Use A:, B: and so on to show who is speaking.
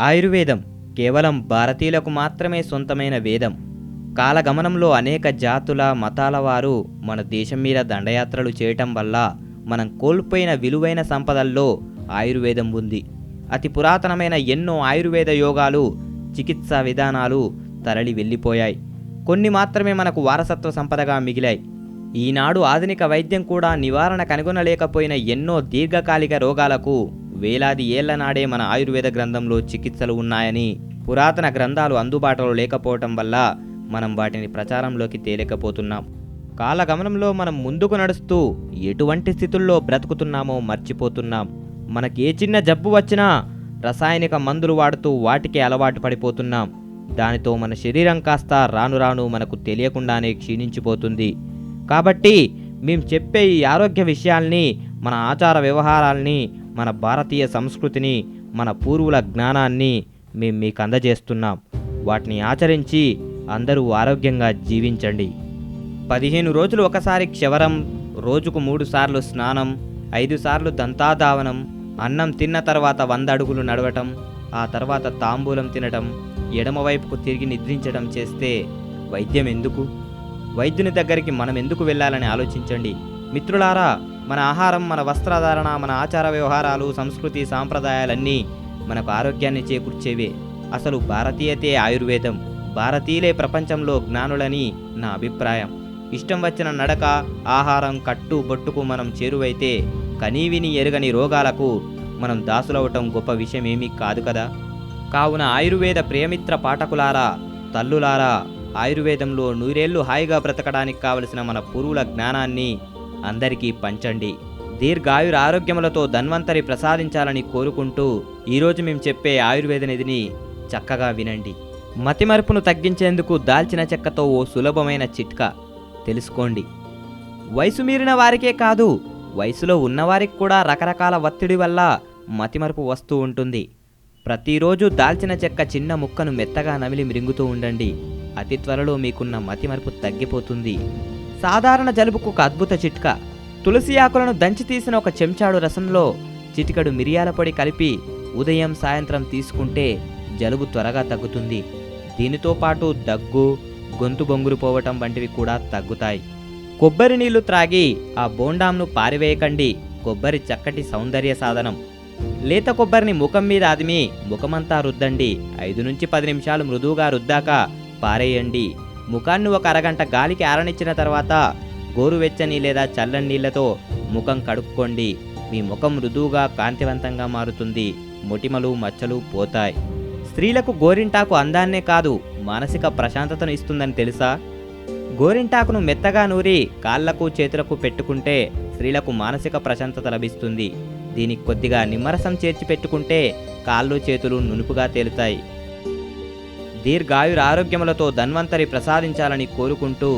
A: ఆయుర్వేదం కేవలం భారతీయులకు మాత్రమే సొంతమైన వేదం. కాలగమనంలో అనేక జాతుల మతాల వారు మన దేశం మీద దండయాత్రలు చేయటం వల్ల మనం కోల్పోయిన విలువైన సంపదల్లో ఆయుర్వేదం ఉంది. అతి పురాతనమైన ఎన్నో ఆయుర్వేద యోగాలు చికిత్సా విధానాలు తరలి వెళ్ళిపోయాయి. కొన్ని మాత్రమే మనకు వారసత్వ సంపదగా మిగిలాయి. ఈనాడు ఆధునిక వైద్యం కూడా నివారణ కనుగొనలేకపోయిన ఎన్నో దీర్ఘకాలిక రోగాలకు వేలాది ఏళ్ళ నాడే మన ఆయుర్వేద గ్రంథంలో చికిత్సలు ఉన్నాయని పురాతన గ్రంథాలు అందుబాటులో లేకపోవటం వల్ల మనం వాటిని ప్రచారంలోకి తేలేకపోతున్నాం. కాలగమనంలో మనం ముందుకు నడుస్తూ ఎటువంటి స్థితుల్లో బ్రతుకుతున్నామో మర్చిపోతున్నాం. మనకి ఏ చిన్న జబ్బు వచ్చినా రసాయనిక మందులు వాడుతూ వాటికి అలవాటు పడిపోతున్నాం. దానితో మన శరీరం కాస్త రాను రాను మనకు తెలియకుండానే క్షీణించిపోతుంది. కాబట్టి మేము చెప్పే ఈ ఆరోగ్య విషయాల్ని మన ఆచార వ్యవహారాల్ని మన భారతీయ సంస్కృతిని మన పూర్వుల జ్ఞానాన్ని మేము మీకు అందజేస్తున్నాం వాటిని ఆచరించి అందరూ ఆరోగ్యంగా జీవించండి. పదిహేను రోజులు ఒకసారి క్షవరం రోజుకు మూడు సార్లు స్నానం ఐదు సార్లు దంతాధావనం అన్నం తిన్న తర్వాత వంద అడుగులు నడవటం ఆ తర్వాత తాంబూలం తినటం ఎడమవైపుకు తిరిగి నిద్రించడం చేస్తే వైద్యం ఎందుకు? వైద్యుని దగ్గరికి మనం ఎందుకు వెళ్ళాలని ఆలోచించండి. మిత్రులారా మన ఆహారం మన వస్త్రధారణ మన ఆచార వ్యవహారాలు సంస్కృతి సాంప్రదాయాలన్నీ మనకు ఆరోగ్యాన్ని చేకూర్చేవే. అసలు భారతీయతే ఆయుర్వేదం. భారతీయులే ప్రపంచంలో జ్ఞానులని నా అభిప్రాయం. ఇష్టం వచ్చిన నడక ఆహారం కట్టు బొట్టుకు మనం చేరువైతే కనీవిని ఎరుగని రోగాలకు మనం దాసులవటం గొప్ప విషయం ఏమీ కాదు కదా. కావున ఆయుర్వేద ప్రియమిత్ర పాఠకులారా తల్లులారా ఆయుర్వేదంలో నూరేళ్ళు హాయిగా బ్రతకడానికి కావలసిన మన పూర్వుల జ్ఞానాన్ని అందరికీ పంచండి. దీర్ఘాయుర ఆరోగ్యములతో ధన్వంతరి ప్రసాదించాలని కోరుకుంటూ ఈరోజు మేము చెప్పే ఆయుర్వేద నిధిని చక్కగా వినండి. మతిమరుపును తగ్గించేందుకు దాల్చిన చెక్కతో ఓ సులభమైన చిట్కా. తెలుసుకోండి. వయసు మీరిన వారికే కాదు వయసులో ఉన్నవారికి కూడా రకరకాల ఒత్తిడి వల్ల మతిమరుపు వస్తూ ఉంటుంది. ప్రతిరోజు దాల్చిన చెక్క చిన్న ముక్కను మెత్తగా నమిలి మిరింగుతూ ఉండండి. అతి త్వరలో మీకున్న మతిమరుపు తగ్గిపోతుంది. సాధారణ జలుబుకు ఒక అద్భుత చిట్కా. తులసి ఆకులను దంచి తీసిన ఒక చెంచాడు రసంలో చిటికడు మిరియాల పొడి కలిపి ఉదయం సాయంత్రం తీసుకుంటే జలుబు త్వరగా తగ్గుతుంది. దీనితో పాటు దగ్గు గొంతు బొంగురు పోవటం వంటివి కూడా తగ్గుతాయి. కొబ్బరి నీళ్ళు త్రాగి ఆ బోండాంను పారివేయకండి. కొబ్బరి చక్కటి సౌందర్య సాధనం. లేత కొబ్బరిని ముఖం మీద ఆదిమి ముఖమంతా రుద్దండి. ఐదు నుంచి పది నిమిషాలు మృదువుగా రుద్దాక పారేయండి. ముఖాన్ని ఒక అరగంట గాలికి ఆరనిచ్చిన తర్వాత గోరువెచ్చని లేదా చల్లని నీళ్ళతో ముఖం కడుక్కోండి. మీ ముఖం మృదువుగా కాంతివంతంగా మారుతుంది. మొటిమలు మచ్చలు పోతాయి. స్త్రీలకు గోరింటాకు అందాన్నే కాదు మానసిక ప్రశాంతతను ఇస్తుందని తెలుసా? గోరింటాకును మెత్తగా నూరి కాళ్ళకు చేతులకు పెట్టుకుంటే స్త్రీలకు మానసిక ప్రశాంతత లభిస్తుంది. దీనికి కొద్దిగా నిమ్మరసం చేర్చి పెట్టుకుంటే కాళ్ళు చేతులు నునుపుగా తేలుతాయి. దీర్ఘాయుర ఆరోగ్యములతో ధన్వంతరి ప్రసాదించాలని కోరుకుంటూ